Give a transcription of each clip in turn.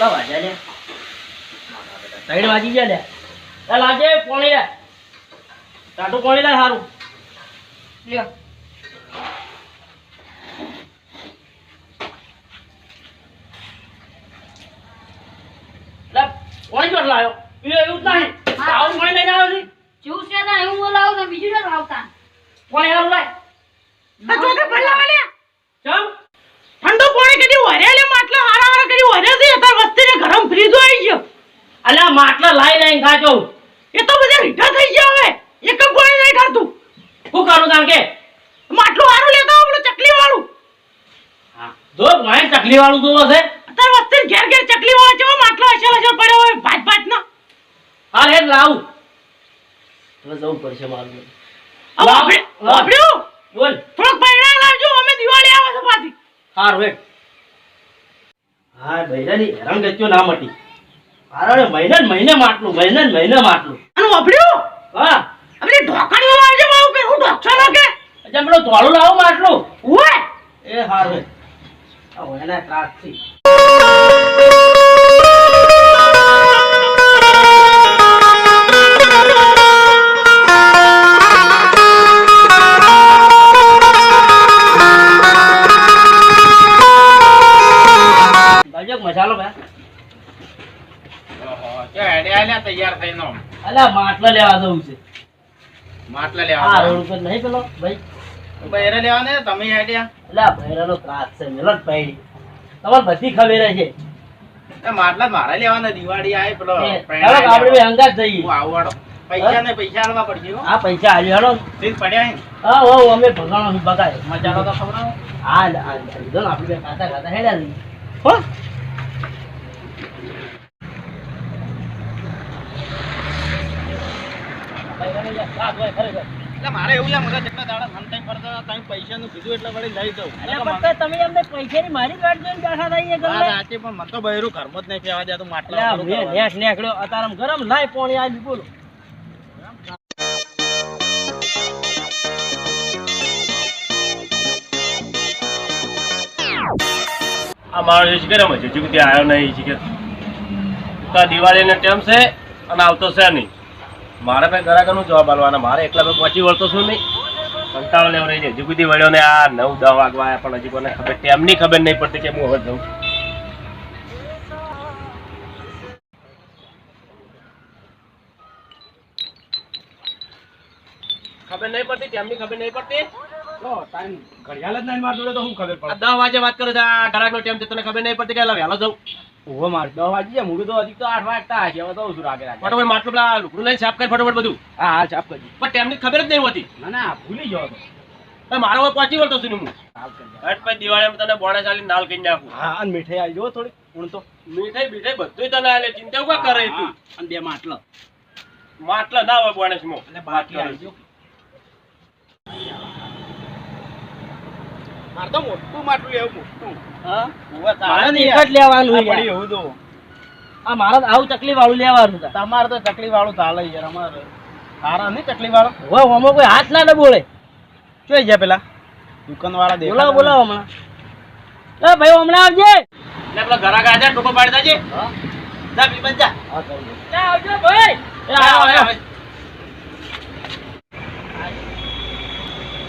કેટલા વાગ્યા લે? ત્રણ વાગી ગયા લે. ચાલ આજે પોણી લે. ટાટું કોણી લે સારું લ્યો. લે ચોટ લાવ્યો એ એવું નહીં. આવું કોણ લઈને આવ્યો છે જેવું છે તાણ એવું બોલાવો ને બીજું ના લાવતા પોણી સારું લાય. આ ભલા ચમ. ઠંડુ પાણી કદી વરેલે માટલો હારા હારા કદી વરે છે વસ્તીને ગરમ ફ્રીજ આવી ગયો. અલ્યા માટલા લાઈ લઈને ખાજો એ તો બધા રીઠા થઈ ગયા હવે. એક કોઈ નહીં ખાતું હું કરું તાણ કે? માટલું હારું લેતો આપણું ચકલી વાળું જો વાઈન ચકલી વાળું જોવો છે. અત્યારે વસ્તી ઘેર ઘેર ચકલી વાળો છે માટલો અસર અસલ પડ્યો હોય ભાત ભાત ના હા હેડ લાવું. હવે જવું પડશે મારું આપણે બોલ. થોડોક પૈણા લાવજો અમે દિવાળી આવે છે પાછી. હારું હેડ. હા બૈરાની હેરાન ગચ્યો ના મટી. હારાને મહિને મહિને માટલું મહિને મહિને માટલું. આનું આપણું હા. આપણે વાળા લાવજો બાબુ કે? હું ઢોકશો ન કે? અચ્છા પેલો ધોળું લાવો માટલું. ઓય એ હારું. હેડ એના ત્રાસથી. અલ્યા માટલા લેવા જવું છે. માટલા આ રોડ પર નહીં પેલો? ભાઈ. બહેરે લેવા ને તમે હેડ્યા અલ્યા ભૈરાનો ત્રાસ છે મેલો જ તમાર બધી ખબર છે એ માટલા મારા લેવાના દિવાળી આવે પેલો આપણે લેવા. જઈએ. હું આવવાડો. પૈસા ને પૈસા આલવા પડશે હો. આ પૈસા હેડો સીધ પડ્યા હે હા હો અમે ભગાણો બગાય મજાનો તો ખબર હા. ને આપણે કાતા ખાતા ખાતા હેડ્યા હો. એટલે મારે એવું યાર મગજ એટલા દાડા સંતાઈ ફરતા તમે પૈસાનું કીધું એટલે વળી લઈ દઉં. તમે અમને પૈસાની મારી જ વાટ જોઈને બેઠા ગમે. પણ મને તો બહેરું ઘરમાં જ નહીં કહેવા દેતું માટલા મેં. નેસ નેકળ્યો અતારમ ગરમ લાય પોણી આલી બોલો આ માણસ એ શીખે હજુ સુધી આવ્યો નહીં શીખે તો આ દિવાળીનો ટાઈમ છે અને આવતો છે નહીં મારે ભાઈ ઘરાકરનું જવાબ આલવાના. મારે એકલા ભાઈ પહોંચી વળતો છું નહીં. કંટાળો લેવો રહી જાય. હજુ સુધી વળ્યો ને આ નવ દસ વાગવા આવ્યા પણ હજી કોને ખબર. તેમની ખબર નહીં પડતી કે હું હવે જઉં ખબર નહીં પડતી? તેમની ખબર નહીં પડતી? ઘડિયાળ જ નહીં મારા જોડે તો શું ખબર પડે? દસ વાગે વાત કરું છું. આ ઘરાકનો ટાઈમ છે તને ખબર નહીં પડતી કે વહેલો જાઉં. ઊભો માર, દસ વાગી ગયા, મૂળું તો હજી તો આઠ વાગતા હશે, હવે તો શું રાખે રાગે. ફટોફટ માટલું પેલા લુકડું લઈને સાફ કર ફટોફટ બધું. હા, હા, સાફ કરજો. પણ ટાઈમની ખબર જ નહીં હોતી. ના, ના, ભૂલી ગયો તો મારો હવે પહોંચી વળતો છું હું? હટ પછી દિવાળીમાં તને બોણે ચાલી નાલ કરી નાખું. હા, અને મીઠાઈ આવી જો થોડી, હું તો. મીઠાઈ બીઠાઈ બધું તને આલે. ચિંતા ઊભા કરે તું? અને બે માટલા. માટલા ના હોય બોણે માં અને બાટલી આવી ગયો. મારે તો મોટું માટલું લેવું, મોટું. હા? મારે એક જ લેવાનું પડી એવું તો. આ મારે આવું તકલીફ વાળું લેવાનું છે. તમારે તો ચકલી વાળું ચાલે યાર અમારે. સારા નહીં ચકલી વાળો હવે આમાં કોઈ હાથ ના બોલે જોઈ ગયા પેલા? દુકાન વાળા બોલાવો બોલાવો હમણાં. એ ભાઈ હમણાં આવજે. એટલે પેલા ઘરા ગયા છે પાડી દેજે. જા બીબન જા. એ આવજો ભાઈ. એ આયો આયો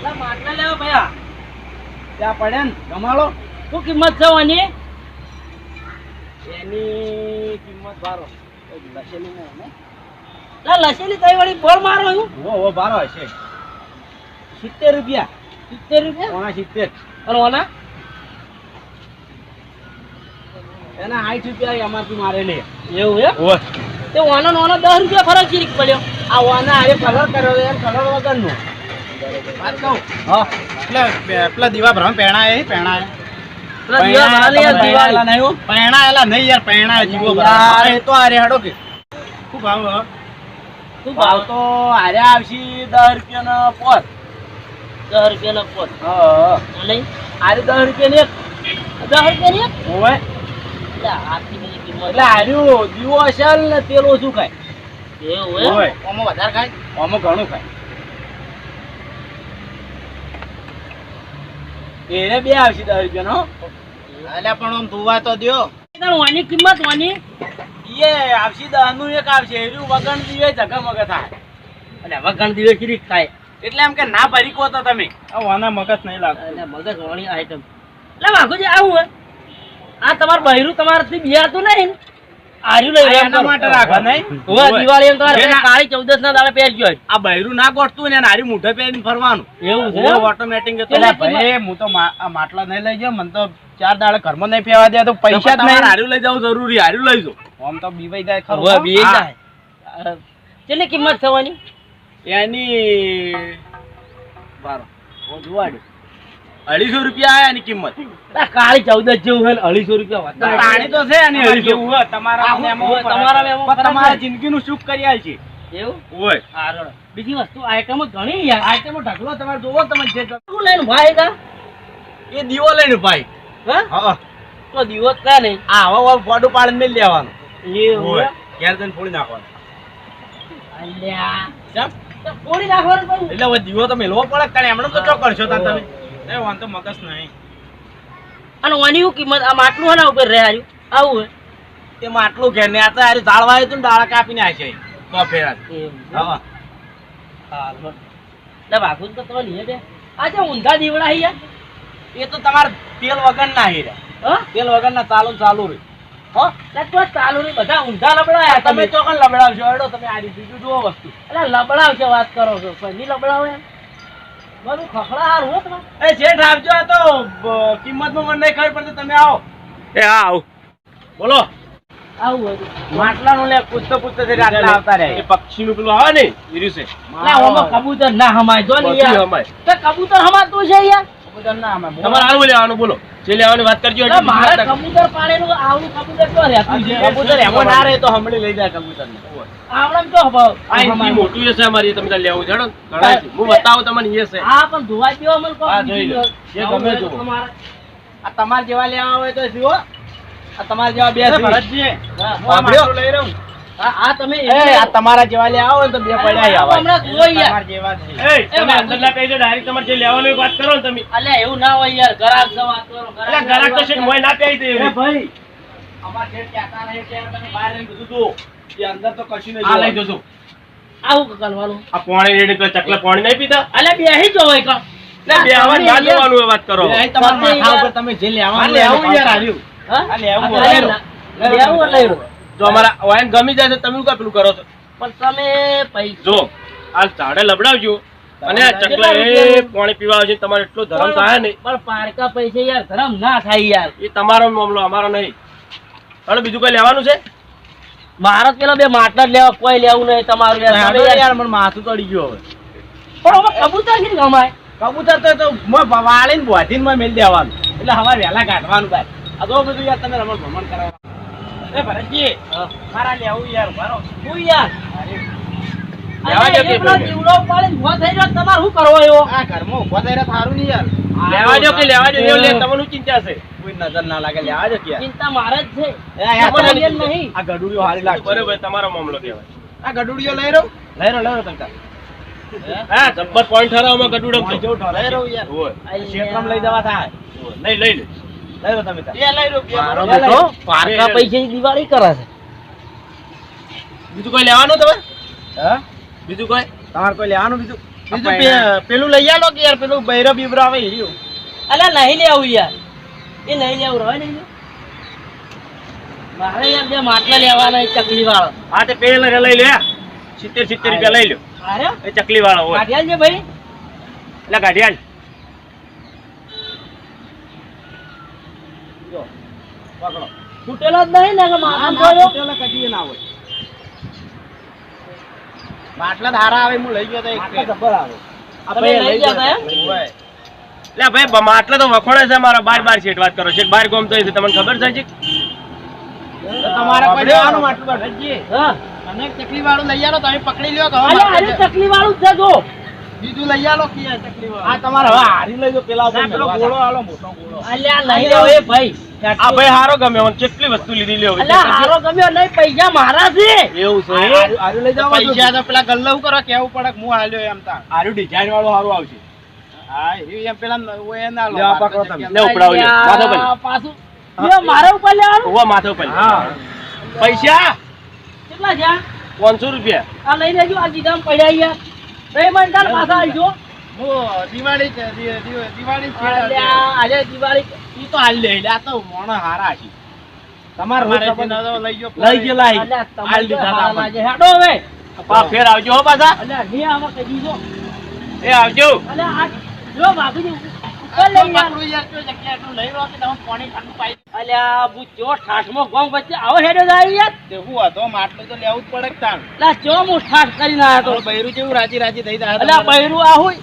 લા, માટલા લેવો ભયા ત્યાં પડે ને ગમાડો. શું કિંમત છે આની? એની કિંમત બારો. લસેલી ના. લસેલી તઈ વળી બોલ મારો હું. ઓ ઓ બારો હશે. સિત્તેર રૂપિયા. સિત્તેર રૂપિયા? પોણા સિત્તેર. અને ઓના? એના સાઠ રૂપિયા અમારથી મારેલી. એવું ઓય તે ઓનો ઓનો દસ રૂપિયા ફરક ચીરીક પડ્યો? આ વાના આરે કલર કર્યો કલર કલર વગરનો. વાત કહું? હા. એટલે પેલા દીવા ભ્રમ પહેણા એ પહેણા એ નહીં પહેણાયેલા નહીં યાર પહેણા જીવો. એ તો આરે હડો કે. શું ભાવ હ? શું ભાવ તો આરે આવશે દસ રૂપિયાનો પોત. દસ રૂપિયાનો પોત. હા. અને આરે દસ રૂપિયાની એક. દસ રૂપિયાની એક? હોય એટલે આર્યું દીવો અસલ ને તેલ ઓછું ખાય. એવું એમ? ઓય વધારે ખાય? ઓમાં ઘણું ખાય. એને બે આવશે દસ રૂપિયાનો એટલે પણ આમ ધોવા તો દો ઓની કિંમત ઓની? એ આવશે દહનું એક આવશે. એર્યું વગણ દીવે જગમગ થાય. અને વગણ દીવે કિરીક થાય. એટલે એમ કે ના ભરી કહો તો તમે. વાના મગજ નહીં લાગે એટલે મગજ વાળી આઈટમ એટલે વાઘુજી આવું હોય આ તમારું બહેરું તમારાથી બિહારતું નહીં ને? આર્યું લઈ એના માટે રાખો. નહીં? હોવે, દિવાળી એમ તમારે કાળી ચૌદસ ના દાડે પહેરજો આ બૈરું ના ગોઠતું ને નારી મૂઠે પહેરીને ફરવાનું. એવું છે? ઓટોમેટિક પેલા ભાઈ હું તો માટલા નહીં લઈ જાઉં મને તો ચાર દાડે ઘરમાં નહીં ફેવા દે તો પૈસા જ નહીં. હાર્યું લઈ જવું જરૂરી હાર્યું લઈ જો આમ તો બીવાઈ જાય ખરું. હોવે, બી જાય. કેટલી કિંમત થવાની? એની બારો ઓ જુવાડ્યું. અઢીસો રૂપિયા આયા એની કિંમત. કાળી ચૌદસ જેવું હોય અઢીસો રૂપિયા પાણી તો છે અઢીસો. તમારા આવું ને હોય, તમારા હોય. હોય. સુખ કરી આલ છે. એવું? બીજી વસ્તુ આઈટમો ઘણી યાર. આઈટમો ઢગલો તમારે જોવો તમે જે શું લઈને ભાઈ કા એ દીવો લઈને ભાઈ હા? તો દીવો કા નહીં આ હવે ફોડું પાડીને મેં લેવાનું? ફોડી નાખવાનું. અલ્યા. કેમ? ફોડી નાખવાનું એટલે હવે દીવો તો મેલવો પડે તાણે. એમણે તો ચો કરશો તાણ તમે. એ વાંધો મગજ નહીં. અને ઓની હું કિંમત? આ માટલું હના ઉપર રહે હાર્યું આવું હે? તે માટલું ઘેર ને આ તો હારી ઝાડ વાયું હતું દાળ કાપીને આશે તો ફેરા. હા. હા, લે તો તમે લઈએ બે આ જે ઊંધા દીવડા હી એ તો તમારે તેલ વગર ના હી રે હ? તેલ વગર ના ચાલુ ચાલુ રે હો ચાલુ નહીં બધા ઊંધા લબડાયા તમે ચોકન લબડાવશો. એડો તમે આ બીજું જુઓ વસ્તુ. એટલે લબડાવ છે વાત કરો છો. નહીં લબડાવ બધું ખખડા હાર હો તમે. એ જેઠ આવજો આ તો કિંમતમાં મને નહીં ખબર પડતી તમે આવો. એ હા આવ. બોલો. આવું હોય માટલાનું લે પૂછતો પૂછતો તે રાતના આવતા રહે. એ પક્ષીનું પેલું આવે ને છે ના ઓમાં કબૂતર ના હમાય. જો ને યાર. હમાય. તો કબૂતર હમાતું છે યાર. ના તમારે હારું લેવાનું બોલો જે લેવાની વાત કરજો એટલે કબૂતર પાડેલું આવું કબૂતર તો રહેતું છે કબૂતર એમાં ના રહે તો હમણાં લઈ જાય કબૂતર આવડમ તો હમાય. આ મોટું છે અમારી તમે લેવું છે હેડો. ઘણા છે. હું બતાવું તમને એ છે હા પણ ધોવા જેવા મને કહો હા, જોઈ લો. જે ગમે હોય તો જુઓ. તમારે. આ તમારે જેવા લેવા હોય તો જુઓ આ તમારા જેવા બે છે. ભરતજી. હા, લઈ રહ્યો આ તમે એ આ તમારા જેવા લે આવો તો બે પડ્યા આવા. હમણાં જુઓ યાર. તમારા જેવા એ તમે અંદર કહી દો ડાયરેક્ટ તમારે જે લેવાનું વાત કરો ને તમે અલ્યા એવું ના હોય યાર ગરાક છે વાત કરો એટલે ગરાક તો છે મોય ના કહી દે એ ભાઈ અમાર જે કહેતા નહીં તે તમે બહાર રહીને બધું જુઓ. એ અંદર તો કશું નહીં આ લઈ જજો આવું કરવાનું આ પાણી રેડી પેલા ચકલા પાણી નહીં પીતા અલ્યા બેહી જો હોય કાં. ના વાત કરો એ તમારા તમે માથા યાર- ઉપર તમે જે લેવાનું લેવું યાર. હાર્યું. હા? લેવું લેવું. લેવું લેવું. જો અમારા વાયન ગમી જાય તો તમે શું પેલું કરો છો? પણ તમે પૈસા જો આ ઝાડે લબડાવજો. અને આ ચકલા એ પાણી પીવા આવશે તમારે એટલો ધરમ થાય ને. પણ પારકા પૈસા યાર ધરમ ના થાય યાર. એ તમારો મામલો અમારો નહીં. હવે બીજું કઈ લેવાનું છે? મારા પેલા બે માટલા જ લેવા કોઈ લેવું નહીં તમારું યાર. યાર મને માથું ચડી ગયું હવે. પણ હવે કબૂતર કેમ ગમાય કબૂતર તો તો મોં વાળીને બોધીને મોં મેલી દેવાનું. એટલે હવે વહેલા કાઢવાનું ભાઈ આ તો બધું યાર તમે રમણ ભ્રમણ કરાવવાનું એ ભરતજી. મારા લેવું યાર મારો હું યાર? તમારે શું કરવો એવો? આ ઘરમાં ઊભો થઈ રહ્યા થારું નહીં યાર. લેવા દો કે લેવા દો એવું લે તમને ચિંતા છે? કોઈ નજર ના લાગે લેવા દો કે યાર. ચિંતા મારે જ છે. આ યાર તમારે તમે- એમ નહીં. આ ગડુડીઓ હારી લાગશે. બરોબર તમારો મામલો કેવાય આ ગડુડીઓ લઈ રહ્યો? લઈ રહ્યો લઈ રહ્યો તાર. હા? જબ્બર પોઈન્ટ ઠરાવમાં ગડુડો મોં રહ્યો યાર. લઈ જવા થાય. લઈ લઈ લે. લઈ રહ્યો તમે મારો બેટો પારકા પૈસા દિવાળી કરે છે. બીજું કોઈ લેવાનું તમે? હા? બીજું કોઈ? તમારે કોઈ લેવાનું બીજું? બીજું પેલું લઈ આલો કે યાર પેલું બૈરો બીબરો આવે એ. અલ્યા નહીં લેવું યાર. એ નહીં લેવું રહે નહીં મારે યાર બે માટલા લેવાના ચકલી વાળો હા તે પેલ લઈ લે સિત્તેર સિત્તેર રૂપિયા લઈ લો એ ચકલી વાળો હોય. કાઢ્યા છે ભાઈ? એટલે ગાઢિયાલ પકડો. તૂટેલો જ નહીં ને કે આ માટલું ના જોયો? તૂટેલા કદીએ ના હોય. માટલા ધારા આવે હું લઈ ગયો તો એક માટલા આવે. આ લઈ લઈ ગયા ગયો તા એમ? હોય. એટલે ભાઈ માટલા તો વખોડે છે મારા બાર બાર શેઠ વાત કરો છે બાર ગોમ તો તમને ખબર છે જી? તમારે કોઈ લેવાનું માટલું ભરતજી? હા અને ચકલી વાળું લઈ આવો તમે પકડી લ્યો કે હવે અરે ચકલી વાળું જ છે જો બીજું લઈ આલો કે ચકલી વાળું. આ તમારે હવે હારી લઈ જો પેલા પેલો ગોળો આલો મોટો ગોળો અલ્યા લઈ લો એ ભાઈ આ ભાઈ હારો ગમ્યો મને કેટલી વસ્તુ લીધી લ્યો હારો ગમ્યો નહીં પૈસા મારા છે. એવું છે હારું- લઈ જાઓ પૈસા તો પેલા ગલ્લા ઉપર કેવું પડે હું હાલ્યો એમ તા હારું ડિઝાઇન વાળો હારું આવશે. હા એમ પેલા ઓય ના લો પકડો તમે. લે ઉપડાવો લ્યો. માથો પર. પાછું એ મારે ઉપર લેવાનું? ઉવા માથે ઉપર. હા. પૈસા? કેટલા છે આ? પાંચસો રૂપિયા. આ લઈ લેજો આ ગીધામ પડ્યા યાર નહીં મને પાછા આવજો દિવાળી દિવાળી આજે. દિવાળી ઈ તો હાલ લે આ તો મોણો હારા છે. તમારે મારે મારે લઈ ગયો લઈ ગયેલા અહીં. અલ્યા, તમારે હાલ તો લીધા હાલ તા આજે હેડો હવે. પા ફેર આવજો હો પાછા. અલ્યા નહીં આમાં કહી દીધો એ આવજો. અલ્યા આ જો બાપુજી ઉપર લઈ યાર પકડું યાર, કોઈ જગ્યાએ એટલું લઈ રહ્યો કે તમે પાણી ઠંડુ પાઈ દો. અલ્યા બુ ચો ઠાઠમાં ગોમ વચ્ચે આવો હેડો જાય યાર હતો માટલું તો લેવું જ પડે કે ચો હું ઠાઠ કરીને આવ્યો તમારું તો બૈરું જેવું રાજી રાજી થઈ જાય બૈરું આવું